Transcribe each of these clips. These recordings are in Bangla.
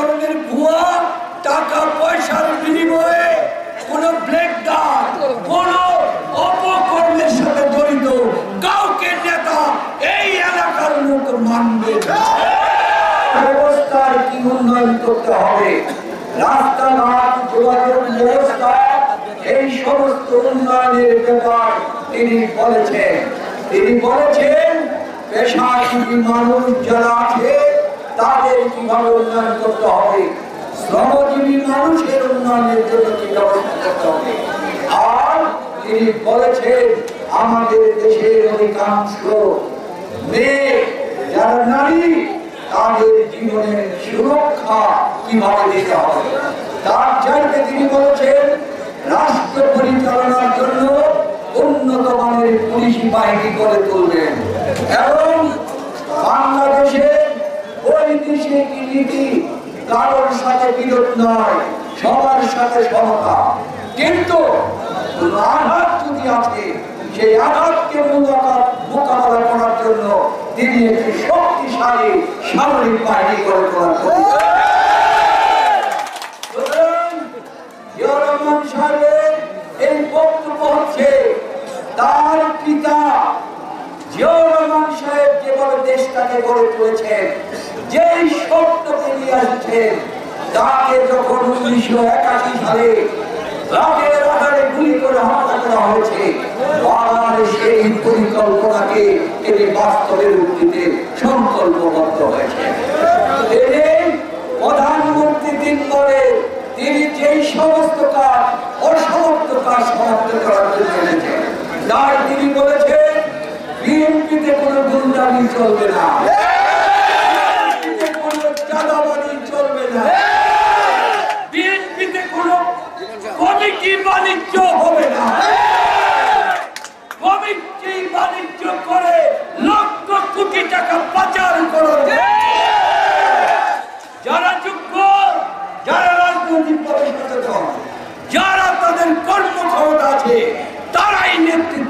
ধরনের ভুয়া টাকা পয়সার বিনিময়ে কোন ব্লেকদার, কোন অপকর্মের সাথে জড়িত কাউকে নেতা এই এলাকার লোক মানবে কি উন্নয়ন করতে হবে? যোগাযোগ ব্যবস্থা, এই সমস্ত উন্নয়নের ব্যাপার তিনি বলেছেন। তিনি বলেছেন, পেশাজীবী মানুষ যারা আছে তাদের কীভাবে উন্নয়ন করতে হবে? শ্রমজীবী মানুষের উন্নয়নের জন্য কি ব্যবস্থা করতে হবে? আর তিনি বলেছেন, আমাদের দেশের অধিকাংশ মেয়ে যারা নারী, তাদের জীবনের সুরক্ষা কীভাবে দিতে হবে? তার চাইতে তিনি বলেছেন, রাষ্ট্র পরিচালনার জন্য উন্নত মানের পুলিশ বাহিনী গড়ে তুলবেন। এবং বাংলাদেশের বৈদেশিক নীতি? কারোর সাথে বিরোধ নয়, সবার সাথে সমতা। কিন্তু আঘাত যদি আছে সেই আঘাতকে মোকাবেলা করার জন্য তিনি একটি শক্তিশালী সামরিক বাহিনী গড়ে তোলার তার পিতা জিয়াউর রহমান সাহেব যেভাবে দেশটাকে গড়ে তুলেছেন যেই স্বপ্নকে নিয়ে আসছেন তাকে যখন উনিশশো একাশি সালে রাতের আধারে গুলি করে হত্যা করা হয়েছে পরিকল্পনাকে তিনি বাস্তবের উক্তিতে সংকল্পবদ্ধ হয়েছে। তিনি প্রধানমন্ত্রী দিন পরে তিনি যেই সমস্ত কাজ অসমাপ্ত কাজ সমাপ্ত করার জন্য তাই তিনি বলেছেন, বিএনপিতে কোনো চলবে না বিএনপিতে কোনো চাঁদাবাজি চলবে না বিএনপিতে কোনো কমিটি বাণিজ্য হবে না কমিটি বাণিজ্য করে লক্ষ কোটি টাকা পাচার করবে যারা যোগ্য যারা রাজনৈতিক ভাবে সচেতন যারা তাদের কর্মক্ষমতা আছে তারাই নেতৃত্ব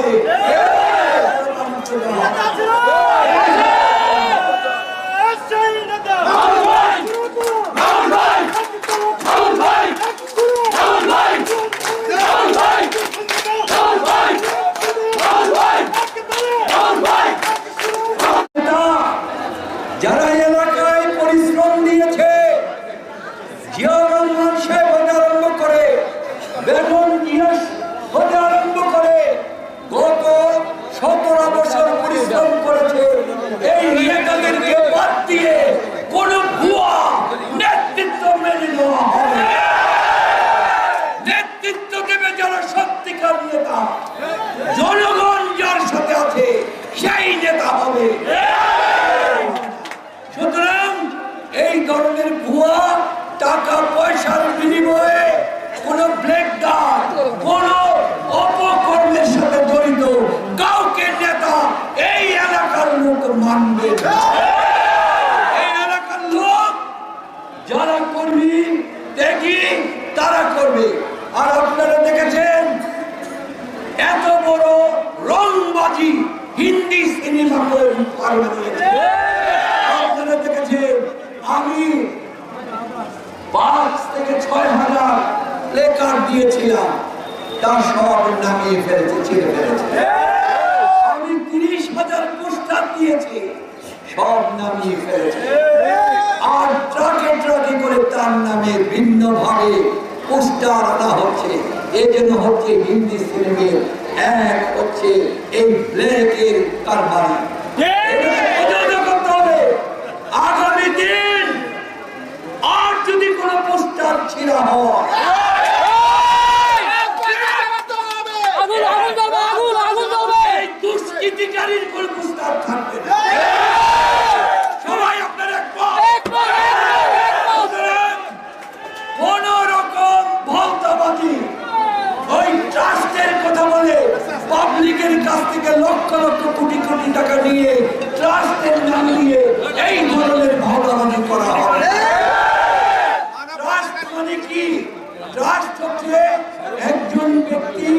왜냐면 সিনেমা করে পার বানিয়েছে আপনারা দেখেছেন করে তার নামে ভিন্ন ভাবে পোস্টার হচ্ছে এই এক হচ্ছে এই ব্ল্যাকের কারবারি। আগামী দিন আর যদি কোনো পোস্টার ছিঁড়া হয় দুষ্কৃতিকারীর পোস্টার থাকবে সবাই আপনার রকম ভক্তবাদী ওই ট্রাস্টের কথা বলে অনেকের কাছ থেকে লক্ষ লক্ষ কোটি কোটি টাকা নিয়ে ট্রাস্টের নাম দিয়ে এই ধরনের ভাওতাবাজি করা মানে কি? একজন ব্যক্তি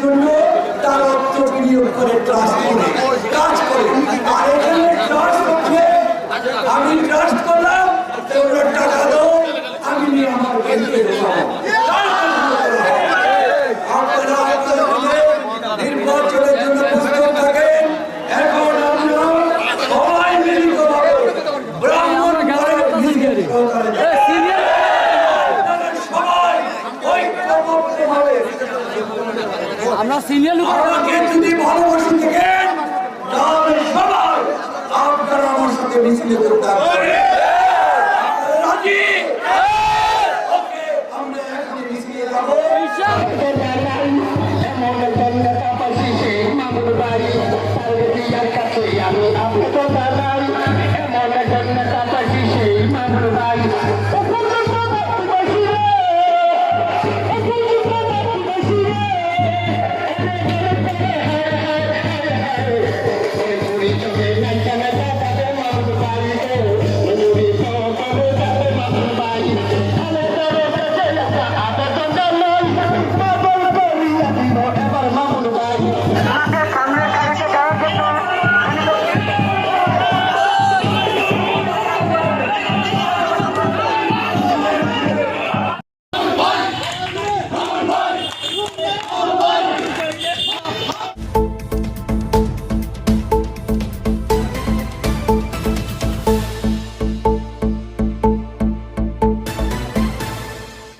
জন্য বিনিয়োগ করে, ট্রাস্ট করে আমি করলাম টাকা দাও, আমি নিয়ে আমার ঢোকাবো আপনারা আপনাদের মধ্যে নির্বাচনের জন্য প্রস্তুত থাকেন এখন আমরা সবাই মিলিতভাবে ব্রাহ্মণ ঘরের ভিড় সহকারে আপনারা সবাই ঐক্যবদ্ধভাবে আমরা সিনিয়র লোক আমাকে যদি ভালোবাসে থাকেন তাহলে সবাই। আপনারা আমার সাথে মিছিলে করতে রাজি? ওকে আমরা এখন মিছিলে যাব। এমন